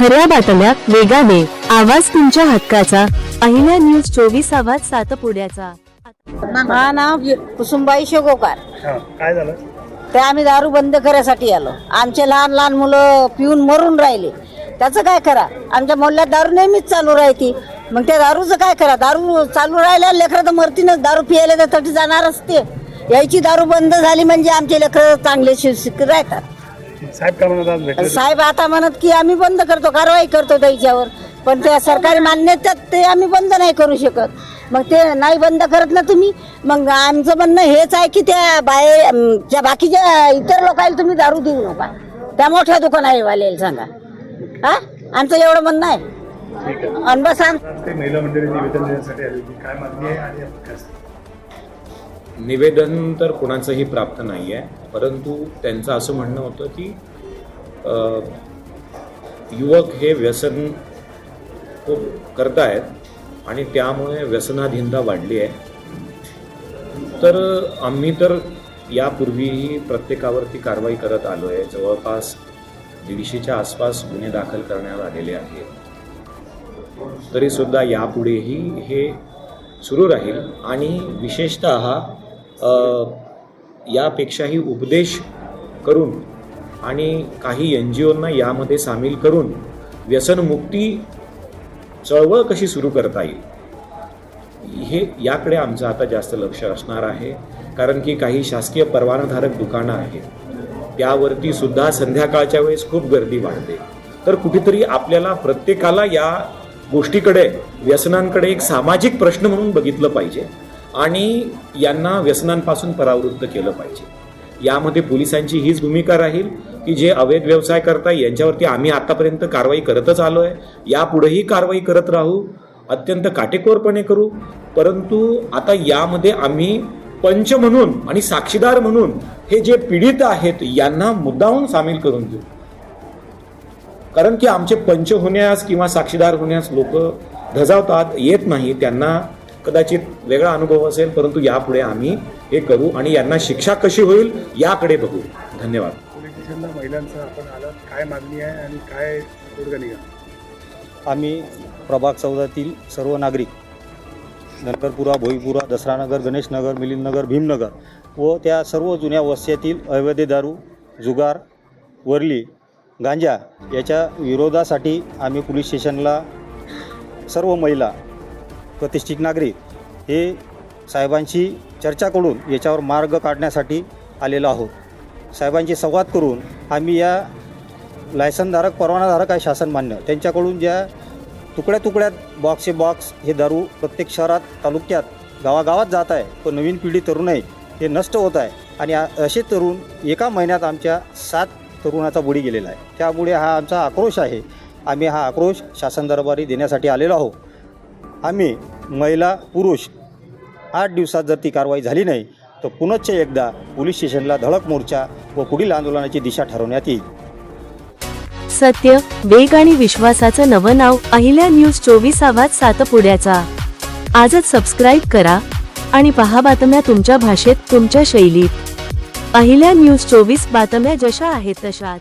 खऱ्या बातम्या वेगाने. आवाज तुमच्या हक्काचा. अहिल्या न्यूज चोवीस आवाज सातपुड्याचा. हा नाव कुसुमबाई शेगोकार. हा काय झालं? ते आम्ही दारू बंद करायसाठी आलो. आमचे लहान लहान मुलं पिऊन मरून राहिले. त्याचं काय करा? आमच्या मोहल्ल्यात दारू नेहमीच चालू राहते. मग त्या दारूचं काय करा? दारू चालू राहिल्या लेकरं तर मरतीनच. दारू पियायला तर तटी जाणारच ते. यायची दारू बंद झाली म्हणजे आमचे लेकरं चांगले शिक्षित राहतात. साहेब का म्हणत आज भेटले साहेब आता म्हणत की आम्ही बंद करतो कारवाई करतो त्याच्यावर. पण त्या सरकारी मान्यतेत ते आम्ही बंद नाही करू शकत. मग ते नाही बंद करत ना तुम्ही मग आमचं म्हणणं हेच आहे की त्या बाय अं, ज्या बाकीच्या इतर लोकांना तुम्ही दारू देऊ नका. त्या मोठ्या दुकानावाल्याला सांगा. हा? आमचं एवढं म्हणणं आहे. ठीक आहे. आज ते महिला मंडळी निवेदन देण्यासाठी आली होती काय मागणी आहे आणि आपण काय? सांगू? निवेदन तर कोणाचंही प्राप्त नाही आहे परंतु त्यांचं असं म्हणणं होतं की युवक हे व्यसन खूप करतायत आणि त्यामुळे व्यसनाधीनता वाढली आहे. तर आम्ही तर यापूर्वीही प्रत्येकावरती कारवाई करत आलो आहे जवळपास दीडशेच्या आसपास गुन्हे दाखल करण्यात आलेले आहेत. तरीसुद्धा यापुढेही हे सुरू राहील आणि विशेषत यापेक्षाही उपदेश करून आणि काही एन जी ओंना यामध्ये सामील करून व्यसनमुक्ती चळवळ कशी सुरू करता येईल हे याकडे आमचं आता जास्त लक्ष असणार आहे. कारण की काही शासकीय परवानाधारक दुकानं आहेत. त्यावरती सुद्धा संध्याकाळच्या वेळेस खूप गर्दी वाढते. तर कुठेतरी आपल्याला प्रत्येकाला या गोष्टीकडे व्यसनांकडे एक सामाजिक प्रश्न म्हणून बघितलं पाहिजे. आणि यांना व्यसनांपासून परावृत्त केलं पाहिजे. यामध्ये पोलिसांची हीच भूमिका राहील की जे अवैध व्यवसाय करताय यांच्यावरती आम्ही आतापर्यंत कारवाई करतच आलो आहे यापुढेही कारवाई करत राहू अत्यंत काटेकोरपणे करू. परंतु आता यामध्ये आम्ही पंच म्हणून आणि साक्षीदार म्हणून हे जे पीडित आहेत यांना मुद्दाहून सामील करून घेऊ. कारण की आमचे पंच होण्यास किंवा साक्षीदार होण्यास लोक धजावतात येत नाही त्यांना कदाचित वेगळा अनुभव असेल परंतु यापुढे आम्ही हे करू आणि यांना शिक्षा कशी होईल याकडे बघू. धन्यवाद. पोलीस स्टेशनला महिलांचं आपण काय मागणी आहे आणि काय तोडगा आम्ही प्रभाग चौदातील सर्व नागरिक धनगरपुरा भोईपुरा दसरानगर गणेशनगर मिलिंदनगर भीमनगर व त्या सर्व जुन्या वस्त्यातील अवैध दारू जुगार वरली गांजा याच्या विरोधासाठी आम्ही पोलीस स्टेशनला सर्व महिला प्रतिष्ठित नागरिक हे साहेबांशी चर्चा करून याच्यावर मार्ग काढण्यासाठी आलेलो आहोत. साहेबांशी संवाद करून आम्ही या लायसनधारक परवानाधारक आहे शासन मान्य. त्यांच्याकडून ज्या तुकड्या तुकड्यात बॉक्सचे बॉक्स हे दारू प्रत्येक शहरात तालुक्यात गावागावात जात आहे. पण नवीन पिढी तरुण आहे हे नष्ट होत आहे. आणि असे तरुण एका महिन्यात आमच्या सात तरुणाचा बुडी गेलेला आहे. त्यामुळे हा आमचा आक्रोश आहे. आम्ही हा आक्रोश शासन दरबारी देण्यासाठी आलेलो आहोत. आम्ही महिला पुरुष आठ दिवसात जर ती कारवाई झाली नाही तर पुनश्च एकदा पोलीस स्टेशनला धडक मोर्चा व पुढील आंदोलनाची दिशा ठरवण्यात येईल. सत्य वेग आणि विश्वासाचं नवं नाव अहिल्या न्यूज चोवीस आवाज सातपुड्याचा. आजच सबस्क्राईब करा आणि पहा बातम्या तुमच्या भाषेत तुमच्या शैलीत. अहिल्या न्यूज चोवीस बातम्या जशा आहेत तशाच.